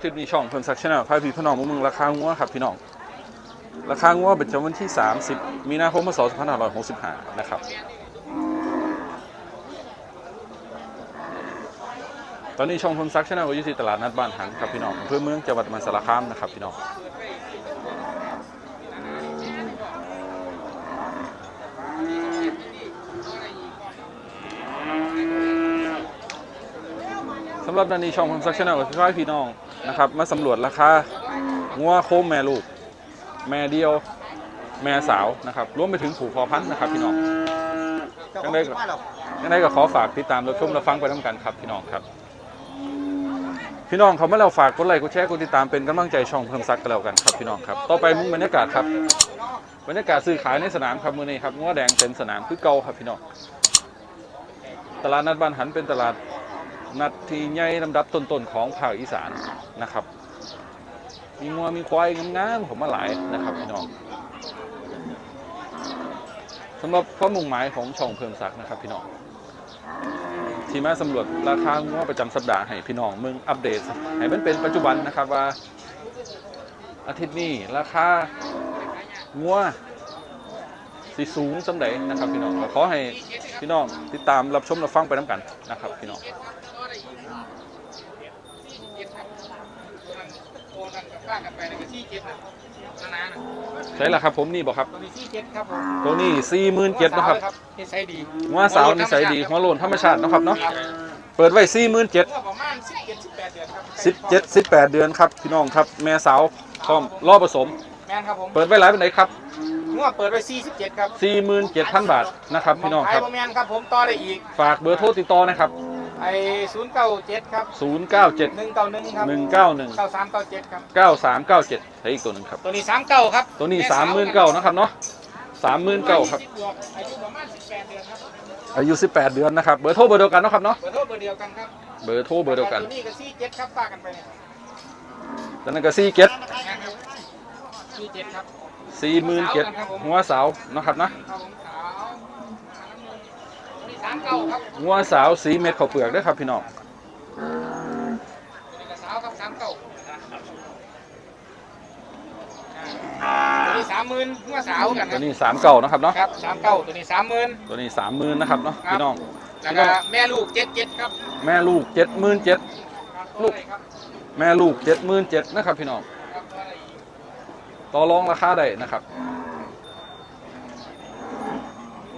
คลิปนี้ช่องเพิ่มซักชแนลพายพี่พี่น้องมึงราคางัวครับพี่น้อง ราคางัวเป็นจำวันที่ 30 มีนาคมพศ2565 นะครับ ตอนนี้ช่องเพิ่มซักชแนลอยู่ที่ตลาดนัดบ้านหันครับพี่น้องเพื่อเมืองจังหวัดมหาสารคามนะครับพี่น้องสำหรับด้านนี้ช่องผมซักชแนลกับพี่พี่น้อง นะครับ มาสำรวจราคางัวโคมแม่ลูก แม่เดียว แม่สาวนะครับรวมไปถึงผูกพอพันธุ์นะครับพี่น้องยังไงก็ยังไงก็ขอฝากติดตามรับชมรับฟังไปทั้งกันครับพี่น้องครับ พี่น้องเขามาแล้วฝากกดไลค์กดแชร์กดติดตามเป็นกำลังใจช่องเพิ่มซักกันแล้วกันครับพี่น้องครับต่อไปมุมบรรยากาศครับบรรยากาศซื้อขายในสนามครับมื้อนี้ครับงัวแดงเต็มสนามคือเก่าครับพี่น้องตลาดนัดบ้านหันเป็นตลาด นัดที่ใหญ่ลำดับต้นๆของภาคอีสานนะครับ มีงัวมีควายงามๆผมมาหลายนะครับพี่น้องสำหรับข้อมุ่งหมายของช่องเพิ่มศักดิ์นะครับพี่น้องที่มาสำรวจราคางัวประจำสัปดาห์ให้พี่น้องเมืองอัปเดตให้มันเป็นปัจจุบันนะครับว่า อาทิตย์นี้ราคางัวสีสูงสำใดนะครับพี่น้องขอให้พี่น้องติดตามรับชมรับฟังไปน้ำกันนะครับพี่น้อง โอนกันกับ ข้างกันไปในกระชี้เจ็ดนะนานานะใช่แล้วครับผมนี่บอกครับ ตัวนี้ชี้เจ็ดครับผมตัวนี้สี่หมื่นเจ็ดนะครับนิสัยดีงัวสาวนิสัยดีหัวโลนธรรมชาตินะครับเนาะเปิดไว้สี่หมื่นเจ็ดเมื่อประมาณสิบเจ็ดสิบแปดเดือนครับสิบเจ็ดสิบแปดเดือนครับพี่น้องครับแม่สาวพร้อมรอบผสม แม่นครับผมเปิดไว้หลายเป็นไหนครับงวดเปิดไว้สี่สิบเจ็ดครับสี่หมื่นเจ็ดพันบาทนะครับพี่น้องขาคยรับบ่แม่นครับผมต่อได้อีก ฝากเบอร์โทรติดต่อนะครับ ไอ้ศูนย์เก้าเจ็ดครับศูนย์เก้าเจ็ดหนึ่งเก้าหนึ่งครับหนึ่งเก้าหนึ่งเก้าสามเก้าเจ็ดครับเก้าสามเก้าเจ็ดใช้อีกตัวหนึ่งครับตัวนี้สามเก้าครับตัวนี้สามหมื่นเก้านะครับเนาะสามหมื่นเก้าครับอายุประมาณสิบแปดเดือนครับอายุสิบแปดเดือนนะครับ เบอร์โทรเบอร์เดียวกันเนาะครับเนาะ เบอร์โทรเบอร์เดียวกันครับ เบอร์โทรเบอร์เดียวกันตัวนี้ก็สี่เจ็ดครับฝากกันไปเนี่ยตอนนั้นก็สี่เจ็ดสี่เจ็ดครับสี่หมื่นเจ็ดหัวสาวเนาะครับนะ ครับผมสาวตัวนี้สาม เก้าครับงัวสาวสีเม็ดข้าวเปลือกเด้วยครับพี่น้องตัวนี้ก็สาวครับสามเก้าตัวนี้สามหมื่นหัวสาวกันคตัรัวบนี้สามเก่านะครับเนาะครับสามเก้าตัวนี้สามหมื่นตัวนี้สามหมื่นนะครับเนาะครับพี่น้อง แล้วก็แม่ลูกเจ็ดเจ็ดครับแม่ลูกเจ็ดหมื่นเจ็ด ลูก ครับแม่ลูกเจ็ดหมื่นเจ็ดนะครับพี่น้อง ครับอะไรอีกต่อรองราคาได้นะครับ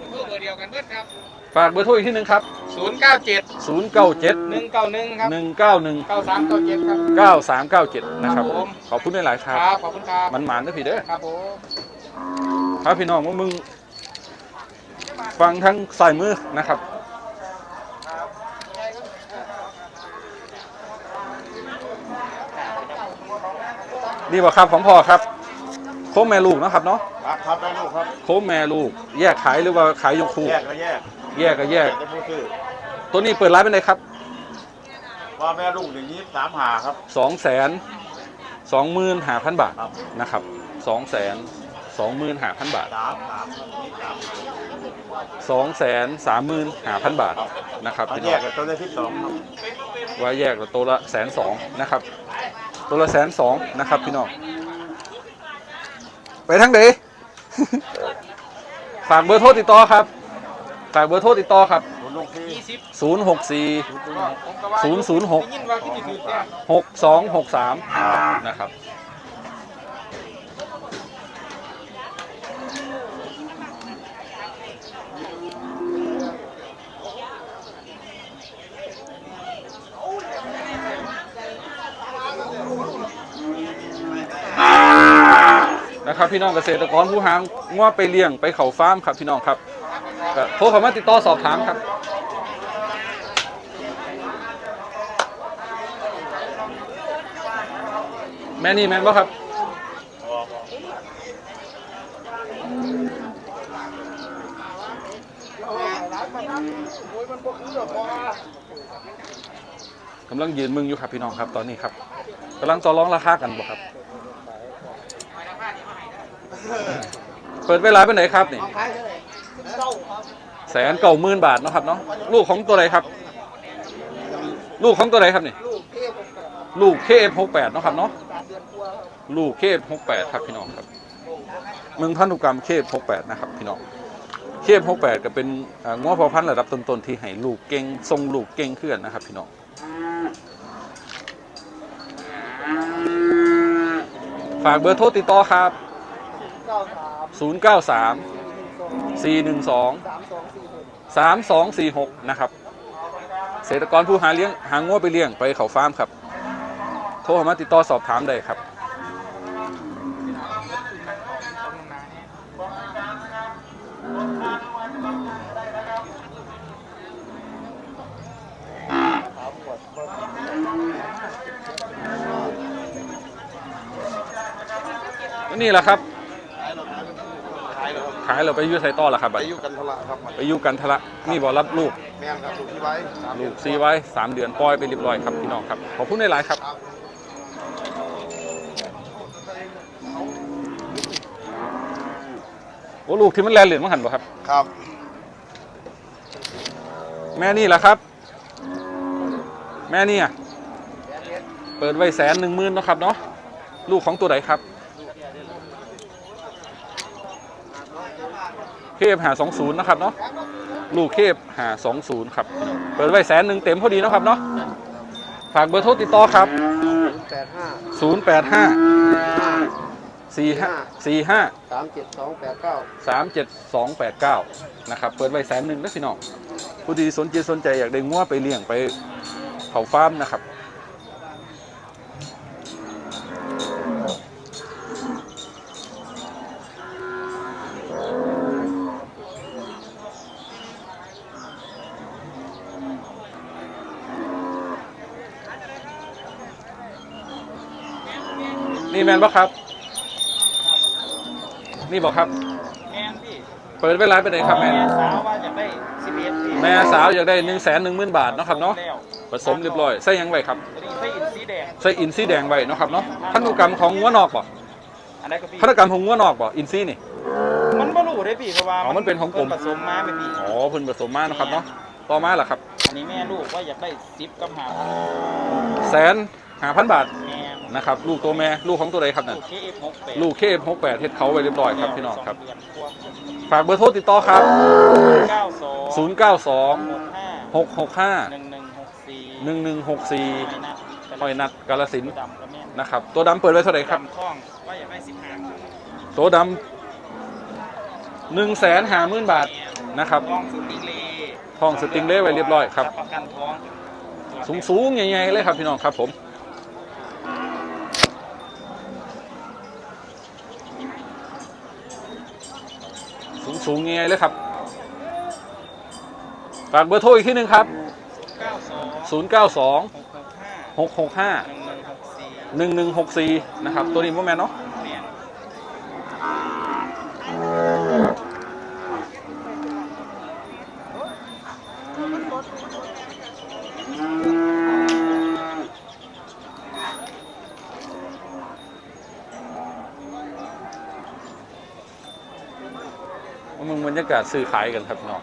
เบอร์ เบอร์เดียวกันเบิดครับ ฝากเบอร์โทรอีกที่หนึ่งครับศูนย์เก้าเจ็ดศูนย์เก้าเจ็ดหนึ่งเก้าหนึ่งครับหนึ่งเก้าหนึ่งเก้าสามเก้าเจ็ดครับเก้าสามเก้าเจ็ดนะครับ ครับผม ขอบคุณหลายๆคครัรับบขอบคุณครับมันหมานนะพี่เด้อ ครับผมครับพี่น้องว่ามึง ฟังทั้งสายมือนะครับ นี่บ่ครับของพ่อครับ โค้งแม่ลูกเนาะครับเนาะครับครับได้ลูกครับโค้งแม่ลูก แยกขายหรือว่าขายยกคู่ แยกก็แยกแยกก็แยกได้ผู้ซื้อตัวนี้เปิดร้านเป็นไงครับว่าแม่ลูกอย่างนี้สามหาครับสองแสนสองหมื่นห้าพันบาทครับนะครับสองแสนสองหมื่นห้าพันบาทสามสามครับนี่สามสองแสนสามหมื่นห้าพันบาทนะครับถ้าพี่แยน้อกงกับตัวได้ที่สองครับว่าแยกละตัวละแสนสองนะครับ ตัวละแสนสองนะครับพี่น้อง ไปทั้งเดฝากเบอร์โทรติดต่อครับ ฝากเบอร์โทรติดต่อครับคุณลูกที่ยี่สิบ0 6 4ก็ผมก็ว่าศูนย์ศูนย์หกได้ยินว่าที่ถือแจ้ง6 2 6 3 นะครับ ครับพี่น้องเกษตรกรผู้หางง้อไปเลี้ยงไปเขาฟาร์มครับพี่น้องครับก็โทรเข้ามาติดต่อสอบถามครับแม่นี่แม่นบ่ครับ กำลังยืนมึงอยู่ครับพี่น้องครับตอนนี้ครับกำลังต่อรองราคากันบ่ครับ เปิดเวลาเป็นไหนครับนี่แสนเก่าหมื่นบาทเนาะครับเนาะลูกของตัวไหนครับ ลูกของตัวไหนครับนี่ ลูก KF68 เนาะครับเนาะสามเดือนกว่าครับลูก KF68 ครับพี่น้องครับมึงพันธุกรรม KF68 นะครับพี่น้อง KF68 ก็เป็นง้อพอพันธุ์ระดับต้นๆที่ให้ลูกเก่งทรงลูกเก่งขึ้นนะครับพี่น้องฝากเบอร์โทรติดต่อครับ ก้าสาม093สอง412สามสองสี่หก3246 นะครับเกษตรกรผู้หาเลี้ยงหางัวไปเลี้ยงไปเขาฟาร์มครับ โทรเข้ามาติดต่อสอบถามได้ครับนี่แหละครับ ขายแล้วขายเราไปอยูไซต่อแล้วครับบัดอานี้ยุกันทละครับไปอยูกันทละนี่บอกรับลูกแม่นครับถูกที่ไว้สามลูกซีไว้สามเดือนปล่อยไปเรียบร้อยครับพี่น้องครับขอบคุณในหลายๆครับโอ้ลูกที่มันแลนเหรียญมันหันบ่ครับ ครับ แม่นี่แหละครับ แม่นี่อะเปิดไว้แสนหนึ่งหมื่นเนาะครับเนาะลูกของตัวไหนครับ เคฟหาสองศูนย์นะครับเนาะลูกเคฟหาสองศูนย์ครับ เปิดไว้แสนหนึ่งเต็มพอดีเนาะครับเนาะฝากเบอร์โทรติดต่อครับแปดห้าศูนย์แปดห้าสี่ห้าสี่ห้าสามเจ็ดสองแปดเก้าสามเจ็ดสองแปดเก้านะครับเปิดไว้แสนหนึ่งนะพี่น้องผู้ที่สนใจสนใจอยากได้งัวไปเลี้ยงไปเผาฟาร์มนะครับ นี่แมนปะครับ นี่บอกครับ แมนพี่เปิดเวลาไปไหนครับแม่แม่สาวว่าจะได้สิบเอ็ดพี่แม่สาวอยากได้หนึ่งแสนหนึ่งหมื่นบาทเนาะครับเนาะแล้วผสมเรียบร้อยใส่หยังไว้ครับตัวนี้ไส้อินสีแดงใส่อินซีแดงไว้เนาะครับเนาะพันธุกรรมของงัวนอกบ่อันนั้นก็พี่พันธุกรรมของงัวนอกบ่อินซีนี่ มันบ่รู้ได้พี่เพราะว่าอ๋อมันเป็นของกรมผสมมาเป็นพี่อ๋อเพิ่นผสมมาเนาะครับเนาะต่อมาล่ะครับอันนี้แม่ลูกว่าอยากได้สิบกับหาพันแสนห้าพันบาทแม่นะครับลูกตัวแม่ลูกของตัวใดครับนั่นลูกเคเอฟหกแปดลูกเคฟหกแปดเฮ็ดเขาไว้เรียบร้อยครับพี่น้องครับสเดืนกว่าฝากเบอร์โทรติดต่อครับเก้าสองศูนย์เก้าสองหกห้าหกหกห้าหนึ่งหนึ่งหกสี่หนึ่งหนึ่งหกสี่ไม่นัดหอยนัดกาลสินธุ์ดำกับแม่นะครับตัวดำเปิดไว้เท่าไหร่ครับดำคล้องว่าอยากได้สิบห้าตัวดำหนึ่งแสนห้าหมื่นบาทนะครับท้องสติงเลท้องสติงเล่ไว้เรียบร้อยครับประกันท้องสูงสูงๆใหญ่ๆเลยครับพี่น้องครับผม สูงเงยเลยครับฝากเบอร์โทรอีกที่หนึ่งครับเก้าสอง092หกหกห้า665หนึ่งหนึ่งหกสี่1164 นะครับ ตัวนี้พ่อแม่เนาะ เนี่ย มึงบรรยาศซื้อขายกันครับพี่น้อง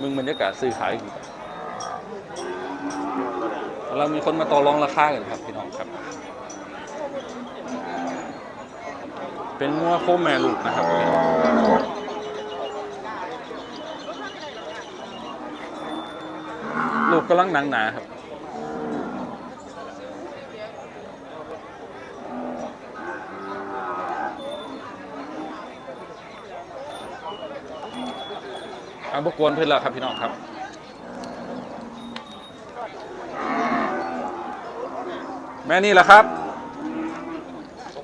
มึงบรรยากาศซื้อขายกันเรามีคนมาต่อรองราคากันครับพี่น้องครับ เป็นงัวโคแมลูกนะครับลูกกำลังหนังหนาครับ อาบกวนเพื่อนละครับพี่น้องครับแม่นี่แหละครับ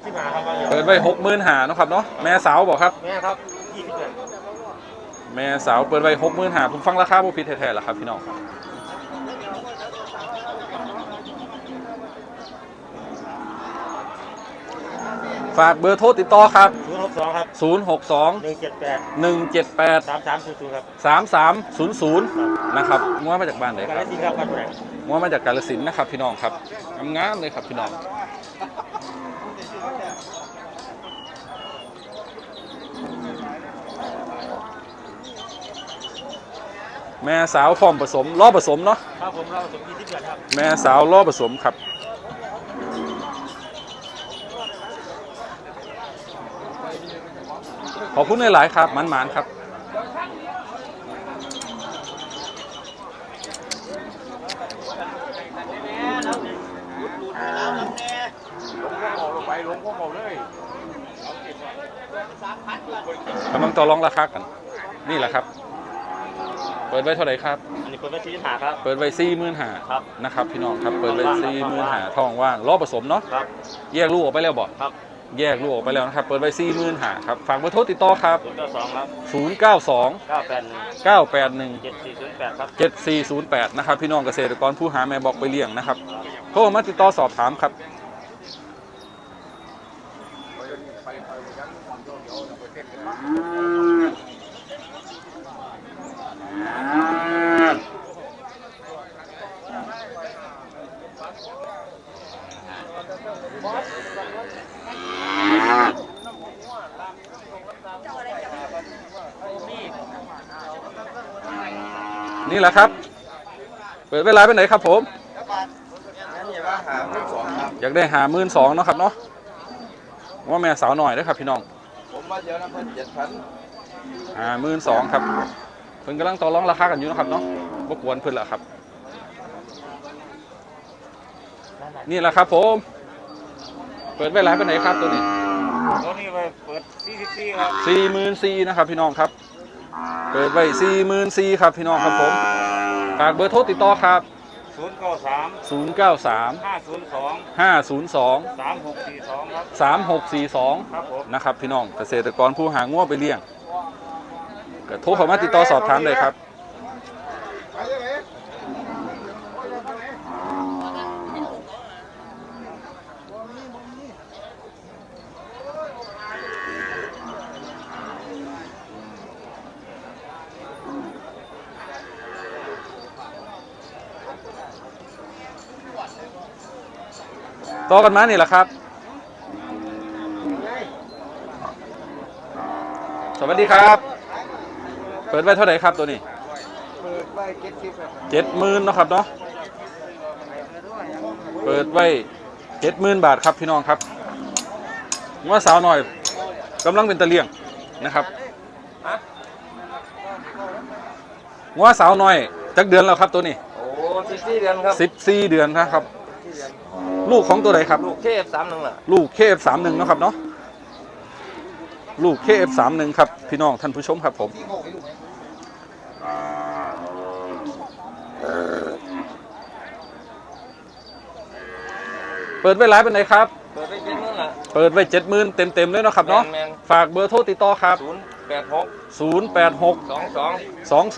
ที่มาครับว่าเปิดไว้หกหมื่นหานาะครับเนาะแม่สาวบอกครับ แม่ครับยี่สิบเดือนแม่สาวเปิดไว้หกหมื่นหาผมฟังราคาบ่ผิดแท้ๆแล้วครับพี่น้อง ฝากเบอร์โทรติดต่อครับ ศูนย์หกสองครับ062 หนึ่งเจ็ดแปด178 สามสามศูนย์ศูนย์ครับ3300 นะครับงัวมาจากบ้านไหนการคได้รับจริงครับพันแรกงัวมาจากกาฬสินธุ์นะครับพี่น้องครับงามๆเลยครับพี่น้อง แม่สาวพร้อมผสมล้อผสมเนาะครับผมเราสมยี่สิบเดือนครับ แม่สาวล้อผสมครับ อบคุณหลายๆครับมันหมานครับออกลงไปลงก็บอกเลยกำลังต่อรองราคากัน นี่แหละครับ เปิดไว้เท่าไหร่ครับ อันนี้คนไม่ชี้หาครับ เปิดไว้สี่หมื่นหาครับนะครับ พี่น้องครับ เปิดไว้สี่หมื่นหาทองว่างล้อผสมเนาะครับแยกลูกออกไปแล้วบ่ครับ แยกลูกออกไปแล้วนะครับ เปิดไว้สี่หมื่นหาครับ ฝากเบอร์โทรติดต่อครับ ศูนย์เก้าสองค092รับเก้าแปดหนึ่ง981เจ็ดสี่ศูนย์แปดครับ 7408 นะครับ พี่น้องเกษตรกรผู้หาแม่บอกไปเลี้ยงนะครับโทรมาติดต่อสอบถามครับ นี่แหละครับ เปิดเวลาไปไหนครับผมนี่ว่าหาเงินสองครับอยากได้หาหมื่นสองเนาะครับเนาะว่าแม่สาวหน่อยนะครับพี่น้องผมมาเดี๋ยวนะเพิ่นเจ็ดพันหาหมื่นสองครับ เพิ่นกำลังต่อรองราคากันอยู่นะครับเนาะบกวนเพิ่นละครับ นี่แหละครับผม เปิดเวลาไปไหนครับตัวนี้ตัวนี้ไปเปิดสี่สิบสี่ครับสี่หมื่นสี่นะครับพี่น้องครับ เปิดไว้สี่หมื่นสี่ครับพี่น้องครับผมฝากเบอร์โทรติดต่อครับ ศูนย์เก้าสามศูนย์เก้าสามห้าศูนย์สองห้าศูนย์สองสามหกสี่สองครับสามหกสี่สองครับผม นะครับพี่น้องเกษตรกรผู้หาง่วไปเลี้ยงก็โทรเข้ามาติดต่อสอบถามเลยครับ ต่อกันมานี่แหละครับ สวัสดีครับ เปิดไว้เท่าไหร่ครับตัวนี้เปิดไว้เจ็ดสิบเจ็ดหมื่นเนาะครับเนาะเปิดไว้เจ็ดหมื่นบาทครับพี่น้องครับว่าสาวหน่อยกำลังเป็นตะเลียงนะครับว่าสาวหน่อยจักเดือนแล้วครับตัวนี้โอ้สี่สี่เดือนครับสิบสี่เดือนนะครับ ลูกของตัวไหนครับ ลูกเคฟสามหนึ่งล่ะลูก KF31 เนาะครับเนาะลูก KF31 ครับ พี่น้องท่านผู้ชมครับผมเปิดไว้หลายเป็นไหนครับ เปิดไปเจ็ดหมื่นล่ะเปิดไว้เจ็ดหมื่นเต็มๆเลยเนาะครับเนาะแมนฝากเบอร์โทรติดต่อครับศูนย์แปดหก086สอง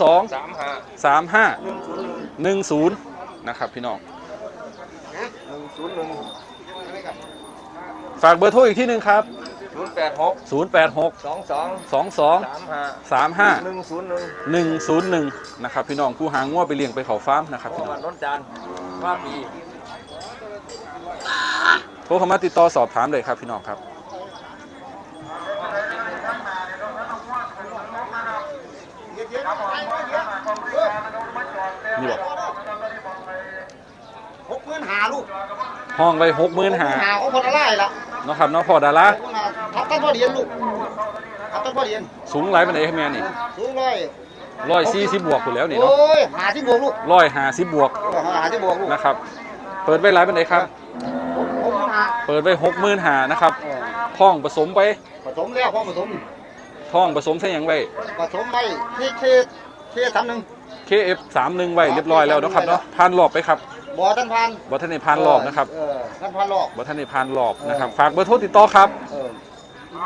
สอง22สามห้า35หนึ่งศูนย์หนึ่ง10นะครับพี่น้องหนึ่ง ศูนย์หนึ่งฝากเบอร์โทรอีกที่หนึ่งครับ ศูนย์แปดหก086 สองสอง22 สามห้า35หนึ่งศูนย์หนึ่ง101 นะครับพี่น้องผู้หางง้วไปเลี้ยงไปเขาฟาร์มนะครับเพพี่ราะน้อว่างนนจานว่าปี โทรเข้ามาติดต่อสอบถามเลยครับพี่น้องครับ นี่บอก หกหมื่นหาลูก ห้องไว้หกหมื่นหาหาของคนละไล่ละเนาะครับเนาะพอดาราทับตั้งพ่อเรียนลูกทับตั้งพ่อเรียนสูงไรเป็นไหนครับแม่นี่สูงร้อยร้อยสี่สิบบวกอยู่แล้วนี่เนาะโอ้ยหาที่บวกลูกร้อยหาสิบบวกหาที่บวกลูกนะครับ เปิดไว้ไรเป็นไหนครับ เปิดไว้หกหมื่นหานะครับเออท่องผสมไปผสมแล้วพ่อผสมท่องผสมใช่ยังไว้ผสมไปที่เคเคสามหนึ่ง KF 3 1 ไว้เรียบร้อยแล้วเนาะครับเนาะผ่านรอบไปครับ บ่อท่านพันบ่ท่านในผ่านรอบนะครับเออท่านพันรอบบ่ท่านในผ่านรอบนะครับฝากเบอร์โทรติดต่อครับเออ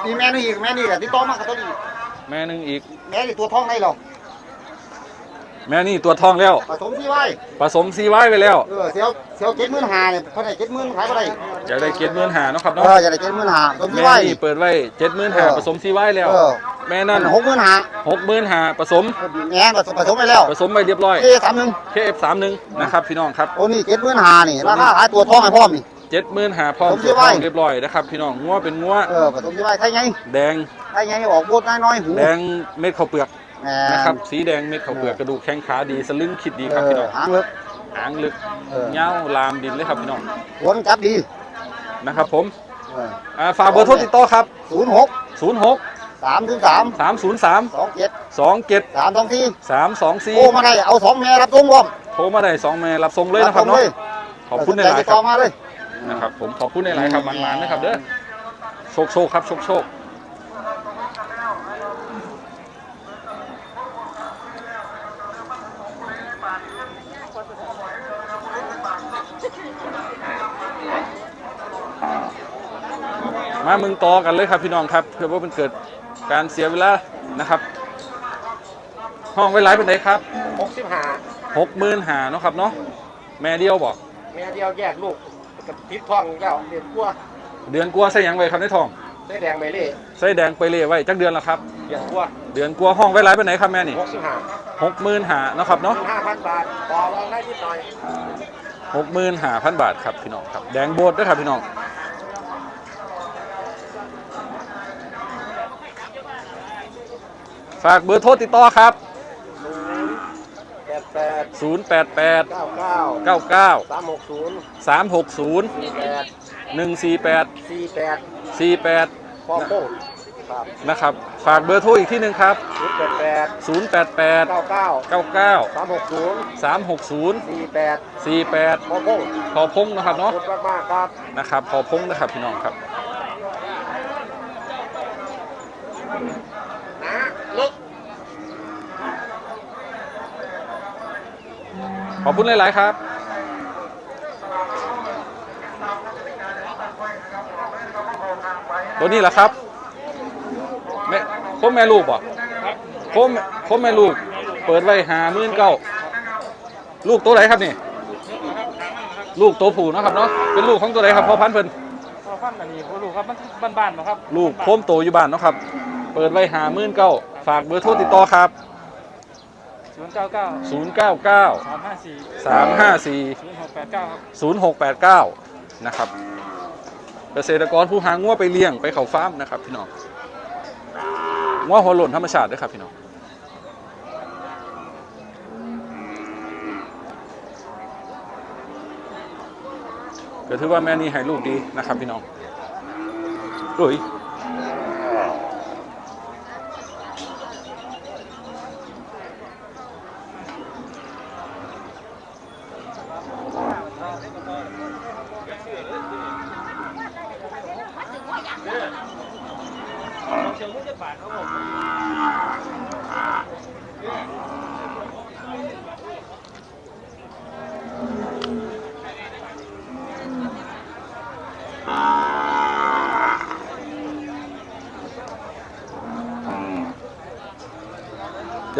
มีแม่นี่อีกแม่นี่กับที่ต้อมากกับตัวนี้แม่หนึงอีกแม่นี่ตัวท้องได้หรอ แม่นี่ตัวทองแล้ว ผสมที่ไว้ผสมซีไว้ไปแล้ว เออเสียวเสียวเจ็ดหมื่นหาเนี่ยเท่าไหร่เจ็ดหมื่นขายเท่าไหร่อยากได้เกียรติเมือนหาเนาะครับเอเนาะอจะได้เจ็ดหมื่นหาผสมที่แม่ไว้ นี่เปิดไว้เจ็ดหมื่นหาเออผสมซีไว้แล้ว เออ แม่นั่นหกหมื่นหาหกหมื่นหาผสมแง่ผสมผสมไปแล้วผสมไปเรียบร้อยเคสามหนึ่ง KF 3 1นะครับพี่น้องครับโอ้นี่เจ็ดหมื่นหานี่ราคาขายตัวท้องให้พ่อมนี่ เจ็ดหมื่นหาพร้อมผสมซีตัวไว้ทองเรียบร้อยนะครับพี่น้องงัวเป็นงัวเออผสมที่ไว้ไทยไงแดงไทยไงออกบดน้อยๆหูแดงเม็ดข้าวเปลือกแหม นะครับสีแดงเม็ดข้าวเปลือกกระดูกแข้งขาดีสลึงคิดดีเอครับอพี่น้องหางเล็กหางลึกเออเงาลามดินเลยครับพี่น้องขนจับดีนะครับผมอ่าฝากเบอร์โทรติดต่อครับศูนย์หก06สามถึงสามสามศูนย์สามสองเจ็ดสองเจ็ดสามสองที่สามสองสี่โอ้มาได้เอาสองแม่รับตรงร่วมโทรมาได้สองแม่รับส่งเลยนะครับส่งเนาะเลยขอบคุณในใจหลายติดๆคต่รัอบมาเลยนะครับผมขอบคุณในหลายๆครับมันๆนะครับเด้อโชคโชคครับโชคโชค มามึงต่อกันเลยครับพี่น้องครับ เพื่อว่ามันเกิดการเสียเวลานะครับ ห้องไว้ไลฟ์เป็นไหนครับหกสิบห้าหกหมื่นหาเนาะครับเนาะแม่เดียวบอกแม่เดียวแยกลูกกับติดท้องแล้วเดือนกลัวเดือนกลัวาใส่หยังไว้ครับในทองได้แดงไปเลยใส่แดงไปเลยไว้จักเดือนแล้วครับเดือนกลัวเดือนกลัวห้องไว้ไลฟ์เป็นไหนครับแม่นี่หกสิบห้าหกหมื่นหาเนาะครับเนาะห้าพันบาทต่อรองได้นิดหน่อยหกหมื่นหาพันบาทครับพี่น้องครับแดงโบดด้วยครับพี่น้อง ฝากเบอร์โทรติดต่อครับ แปดแปด0 8 8 เก้าเก้า9 9 สามหกศูนย์3 6 0สี่แปด1 4 8 สี่แปด4 8 พ่อโป้งครับนะครับ ฝากเบอร์โทรอีกที่หนึ่งครับ ศูนย์แปดแปด0 8 8 เก้าเก้า9 9 สามหกศูนย์3 6 0 สี่แปด4 8 พ่อโป้งพอพงนะครับขอเนาะบคุณมากๆครับ นะครับพอพงนะครับพี่น้องครับ นะลึก ขอบคุณหลาย ๆ ครับตัวนี้แหละครับแม่คมแม่ลูกบ่คมคมแม่ลูก เปิดไว้หามื่นเก้าลูกตัวไหนครับนี่ ลูกตัวผู้เนาะครับเนาะเป็นลูกของตัวไหนครับพ่อพันธุ์เพิ่นพอฟันอันนี้ลูกครับมันบ้านๆบ่ครับ ลูกโคมโตอยู่บ้านเนาะครับ เปิดไว้หามื่นเก้าฝากเบอร์โทรติดต่อครับ ศูนย์เก้าเก้า099สามห้าสี่354ศูนย์หกแปดเก้าครับ0689นะครับ เกษตรกรผู้หางัวไปเลี้ยงไปเขาฟาร์มนะครับพี่น้องงัวหัวหล่นธรรมชาติด้วยครับพี่น้องก็ถือว่าแม่นี่ให้ลูกดีนะครับพี่น้องอุ้ยเ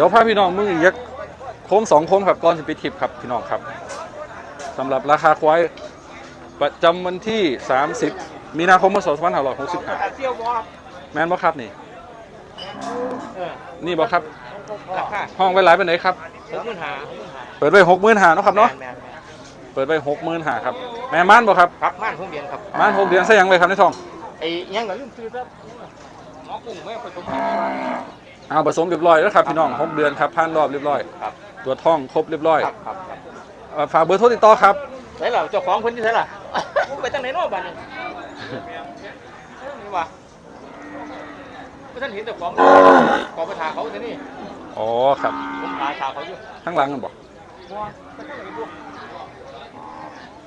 ดี๋ยวพาพี่น้องมึงอีกยักโค้มสองโค้มครับก่อนสิไปทิปครับพี่น้องครับสำหรับราคาควายประจำวันที่ 30 มีนาคมพศ2565เที่ยวบอสแม่นบ่ครับนี่เออนี่บ่ครับราคาห้องไว้หลายเป็นไหนครับหกหมื่นหาเปิดไว้หกหมื่นหาเนาะครับเนาะแมนเปิดไว้หกหมื่นหาครับ แม่ม่านบ่ครับครับม่านทุ่งเรียนครับม่านหกเดือนใส่หยังไว้ครับในทองไอ้ยังเหลือลืมซื้อครับหมอกุ้งไม่ผสมกัน เอาผสมเรียบร้อยแล้วครับพี่น้องหกเดือนครับผ่านรอบเรียบร้อยครับ ตัวจท้องครบเรียบร้อยครับครับครับเอ่อฝากเบอร์โทรติดต่อครับ ไหนล่ะเจ้าของคนที่ไหนล่ะ ไปตั้งไหนเนอกบ้านนี่นี่วะไม่ท่านเห็นเจ้าของขอไปถามเขาที่นี่อ๋อครับ ผมหาถามเขาอยู่ข้างหลังกันบ่บัวไปตั้งไหนบัว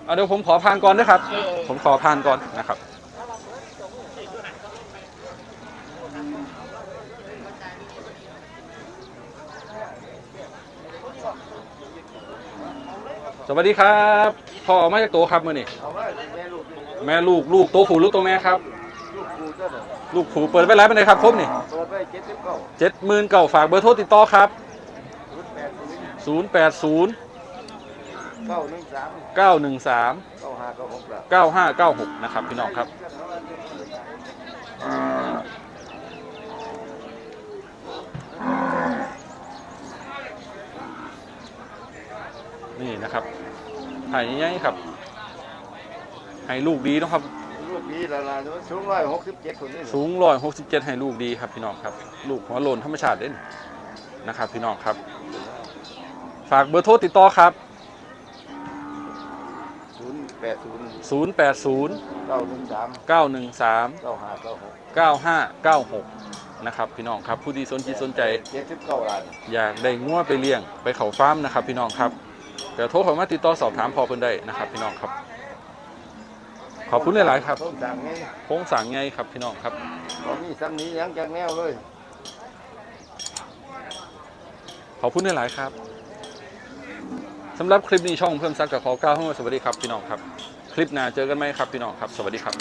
เอาเดี๋ยวผมขอผ่านก่อนนะครับ เออผมขอผ่านก่อนนะครับ สวัสดีครับพ่อออกมาจากตัวครับมื่อนี่เอาไว้แม่ลูกแม่ลูกลูกตัวผู้ลูกตัวแม่ครับ ลูกกูเจ้าเด้อลูกผูเปิดไปไลฟ์เป็นไงครับครบนี่เปิดไว้เจ็ดสิบเก้าเจ็ดหมื่นเก่าฝากเบอร์โทรติดต่อครับศูนย์แปดศูนย์0 8 0เก้าหนึ่งสาม9 1 3เก้าห้าเก้าหกแล้ว9 5 9 6นะครับพี่น้องครับ นี่นะครับไห่ใหญ่ๆครับไห่ลูกดีเนาะครับ ลูกนี้ละลายสูงร้อยหกสิบเจ็ดคนนี่สูงร้อยหกสิบเจ็ดให้ลูกดีครับพี่น้องครับ ลูกหัวโลนธรรมชาติเด่นนะครับ พี่น้องครับ ฝากเบอร์โทรติดต่อครับ ศูนย์แปดศูนย์0 8 0 เก้าหนึ่งสาม9 1 3 เก้าห้าเก้าหก9 5 9 6 นะครับพี่น้องครับผู้ที่สนจิตสนใจ เจ็ดสิบเก้าล้าน อยากได้งัวไปเลี้ยงไปเขาฟาร์มนะครับพี่น้องครับ เดี๋ยวโทรเข้ามาติดต่อสอบถามพอเพิ่นได้นะครับ พี่น้องครับ ขอบคุณหลายๆครับต้นสั่งไงโค้งสั่งไงครับพี่น้องครับ ตอนนี้ซ้ำนี้ยังจากแนวเลยขอบคุณหลายๆครับสำหรับคลิปนี้ช่องเพิ่มซักกับขอก้าวเข้ามาสวัสดีครับพี่น้องครับ คลิปหน้าเจอกันไหมครับพี่น้องครับ สวัสดีครับ